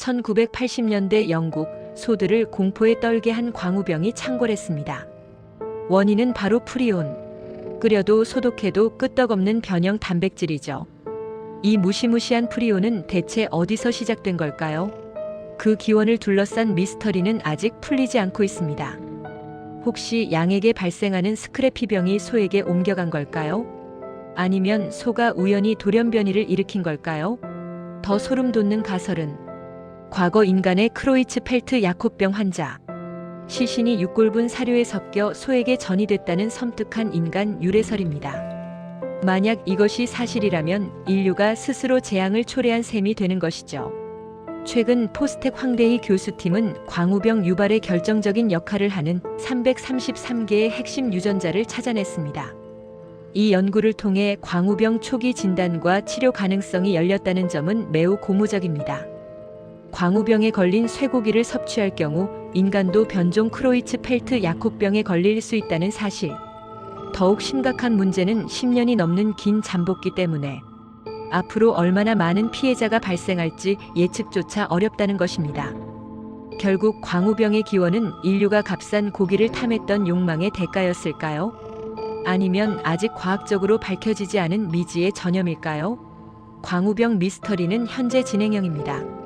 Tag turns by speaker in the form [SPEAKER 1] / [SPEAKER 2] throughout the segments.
[SPEAKER 1] 1980년대 영국 소들을 공포에 떨게 한 광우병이 창궐했습니다. 원인은 바로 프리온. 끓여도 소독해도 끄떡없는 변형 단백질이죠. 이 무시무시한 프리온은 대체 어디서 시작된 걸까요? 그 기원을 둘러싼 미스터리는 아직 풀리지 않고 있습니다. 혹시 양에게 발생하는 스크래피병이 소에게 옮겨간 걸까요? 아니면 소가 우연히 돌연변이를 일으킨 걸까요? 더 소름 돋는 가설은 과거 인간의 크로이츠펠트 야콧병 환자 시신이 육골분 사료에 섞여 소에게 전이됐다는 섬뜩한 인간 유래설입니다. 만약 이것이 사실이라면 인류가 스스로 재앙을 초래한 셈이 되는 것이죠. 최근 포스텍 황대희 교수팀은 광우병 유발에 결정적인 역할을 하는 333개의 핵심 유전자를 찾아냈습니다. 이 연구를 통해 광우병 초기 진단과 치료 가능성이 열렸다는 점은 매우 고무적입니다. 광우병에 걸린 쇠고기를 섭취할 경우 인간도 변종 크로이츠펠트 야콧병에 걸릴 수 있다는 사실. 더욱 심각한 문제는 10년이 넘는 긴 잠복기 때문에 앞으로 얼마나 많은 피해자가 발생할지 예측조차 어렵다는 것입니다. 결국 광우병의 기원은 인류가 값싼 고기를 탐했던 욕망의 대가였을까요? 아니면 아직 과학적으로 밝혀지지 않은 미지의 전염일까요? 광우병 미스터리는 현재 진행형입니다.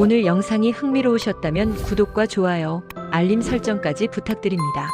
[SPEAKER 1] 오늘 영상이 흥미로우셨다면 구독과 좋아요, 알림 설정까지 부탁드립니다.